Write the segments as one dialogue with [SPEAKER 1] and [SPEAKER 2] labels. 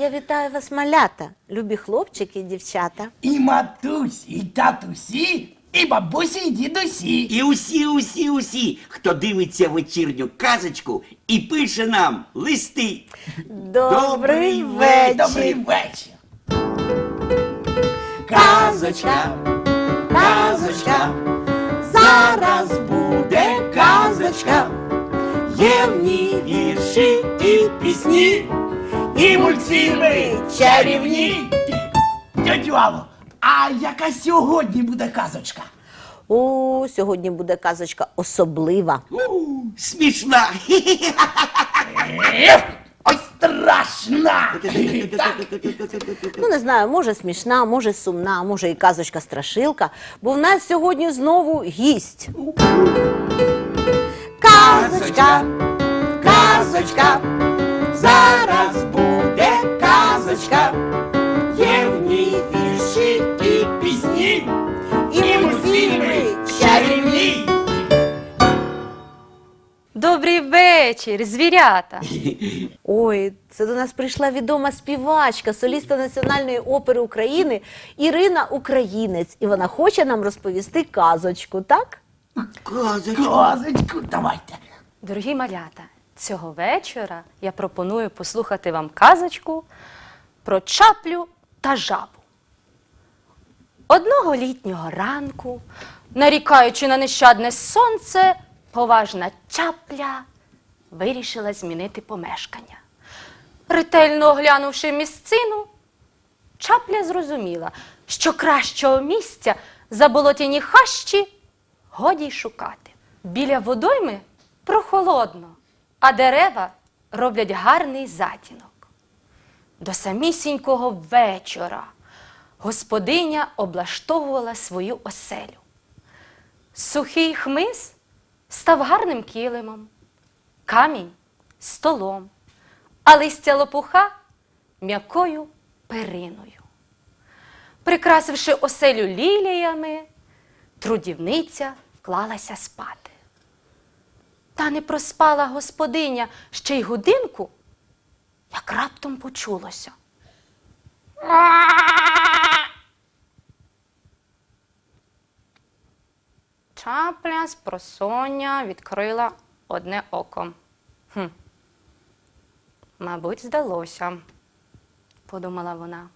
[SPEAKER 1] Я вітаю вас, малята, любі хлопчики і дівчата.
[SPEAKER 2] І матусі, і татусі, і бабусі, і дідусі.
[SPEAKER 3] І усі, усі, усі, хто дивиться вечірню казочку і пише нам листи.
[SPEAKER 1] Добрий
[SPEAKER 3] вечір.
[SPEAKER 2] Добрий
[SPEAKER 1] вечір.
[SPEAKER 2] вечір.
[SPEAKER 3] Казочка, казочка, зараз буде казочка. Є в ній вірші і пісні,
[SPEAKER 2] І мультфільми чарівні. Дядю Алло, а яка сьогодні буде казочка?
[SPEAKER 1] О, сьогодні буде казочка особлива.
[SPEAKER 3] У, смішна.
[SPEAKER 2] Ех, Ой, страшна!
[SPEAKER 1] Ну, не знаю, може смішна, може сумна, може і казочка страшилка, бо в нас сьогодні знову гість. Казочка, казочка,
[SPEAKER 3] Зараз буде казочка. Є в ній вірші і пісні,
[SPEAKER 1] і мультфільми
[SPEAKER 3] чарівні.
[SPEAKER 4] Добрий вечір, звірята.
[SPEAKER 1] Ой, це до нас прийшла відома співачка, соліста Національної опери України Ірина Українець. І вона хоче нам розповісти казочку, так?
[SPEAKER 3] Казочка.
[SPEAKER 2] Казочку давайте.
[SPEAKER 4] Дорогі малята, цього вечора я пропоную послухати вам казочку про чаплю та жабу. Одного літнього ранку, нарікаючи на нещадне сонце, поважна чапля вирішила змінити помешкання. Ретельно оглянувши місцину, чапля зрозуміла, що кращого місця за болотяні хащі годі й шукати. Біля водойми прохолодно, а дерева роблять гарний затінок. До самісінького вечора господиня облаштовувала свою оселю. Сухий хмиз став гарним килимом, камінь столом, а листя лопуха м'якою периною. Прикрасивши оселю ліліями, трудівниця вклалася спати. Та не проспала господиня ще й годинку, як раптом почулося. Чапля з просоння відкрила одне око. Хм. Мабуть, здалося, подумала вона.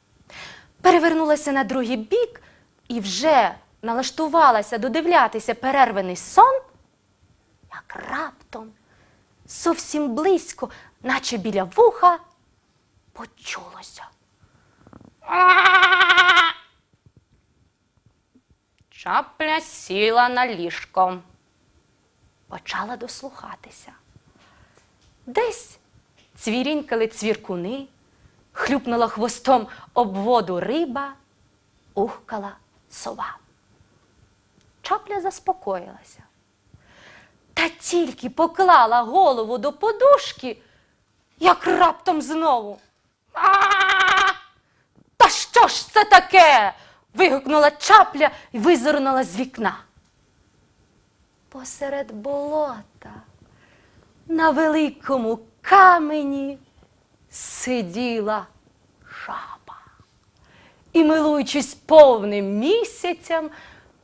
[SPEAKER 4] Перевернулася на другий бік і вже налаштувалася додивлятися перерваний сон, як раптом зовсім близько, наче біля вуха, почулося. Чапля сіла на ліжко. Почала дослухатися. Десь цвірінькали цвіркуни, хлюпнула хвостом об воду риба, ухкала сова. Чапля заспокоїлася. Та тільки поклала голову до подушки, як раптом знову. а Та що ж це таке? вигукнула чапля і визирнула з вікна. Посеред болота на великому камені сиділа жаба і, милуючись повним місяцем,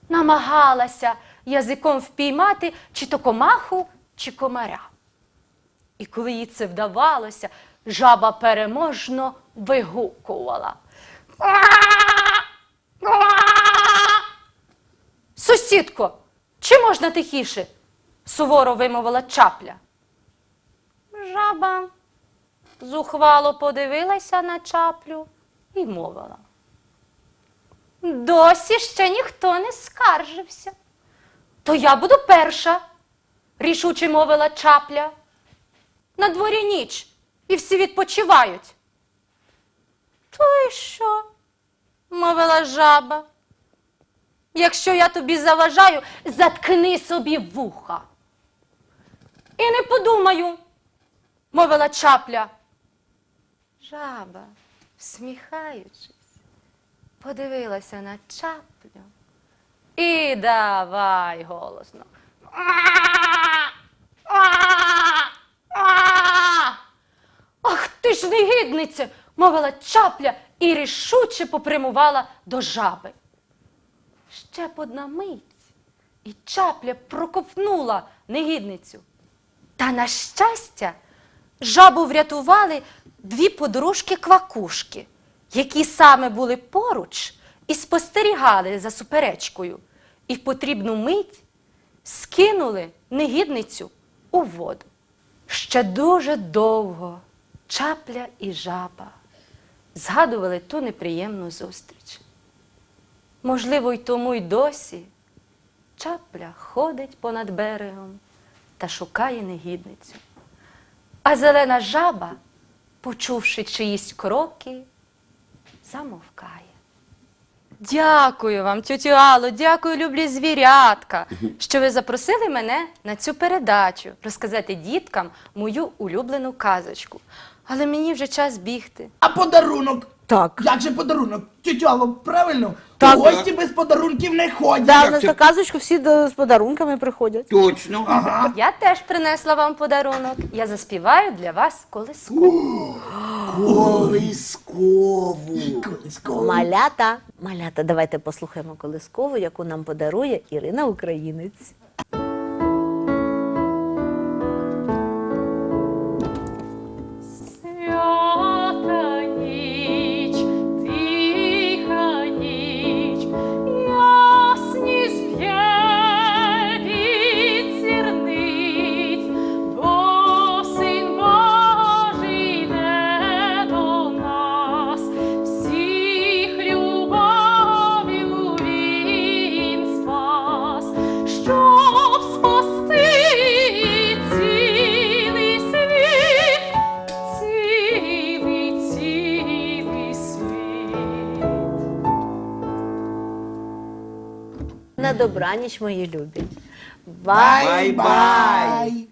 [SPEAKER 4] намагалася язиком впіймати чи то комаху, чи комаря. І коли їй це вдавалося, жаба переможно вигукувала. Сусідко, чи можна тихіше? суворо вимовила чапля. Жаба зухвало подивилася на чаплю і мовила. Досі ще ніхто не скаржився. То я буду перша, рішуче мовила чапля. На дворі ніч і всі відпочивають. То й що? мовила жаба. Якщо я тобі заважаю, заткни собі вуха. І не подумаю, мовила чапля. Жаба, всміхаючись, подивилася на чаплю і давай голосно. Ж негіднице! мовила чапля і рішуче попрямувала до жаби. Ще б одна мить, і чапля проковтнула негідницю. Та на щастя, жабу врятували дві подружки квакушки, які саме були поруч і спостерігали за суперечкою, і в потрібну мить скинули негідницю у воду. Ще дуже довго чапля і жаба згадували ту неприємну зустріч. Можливо, й тому й досі чапля ходить понад берегом та шукає негідницю. А зелена жаба, почувши чиїсь кроки, замовкає. Дякую вам, тютю Алло, дякую, люблі звірятка, що ви запросили мене на цю передачу розказати діткам мою улюблену казочку. Але мені вже час бігти.
[SPEAKER 2] А подарунок?
[SPEAKER 1] Так.
[SPEAKER 2] Як же подарунок? Тетю Алло, правильно?
[SPEAKER 1] Так.
[SPEAKER 2] Гості без подарунків не ходять.
[SPEAKER 1] Нас на казочку всі до- з подарунками приходять.
[SPEAKER 3] Точно.
[SPEAKER 2] Ага.
[SPEAKER 4] Я теж принесла вам подарунок. Я заспіваю для вас колискову.
[SPEAKER 3] Колискову.
[SPEAKER 1] Малята, малята, давайте послухаємо колискову, яку нам подарує Ірина Українець. Добраніч, мої любі.
[SPEAKER 2] Бай-бай.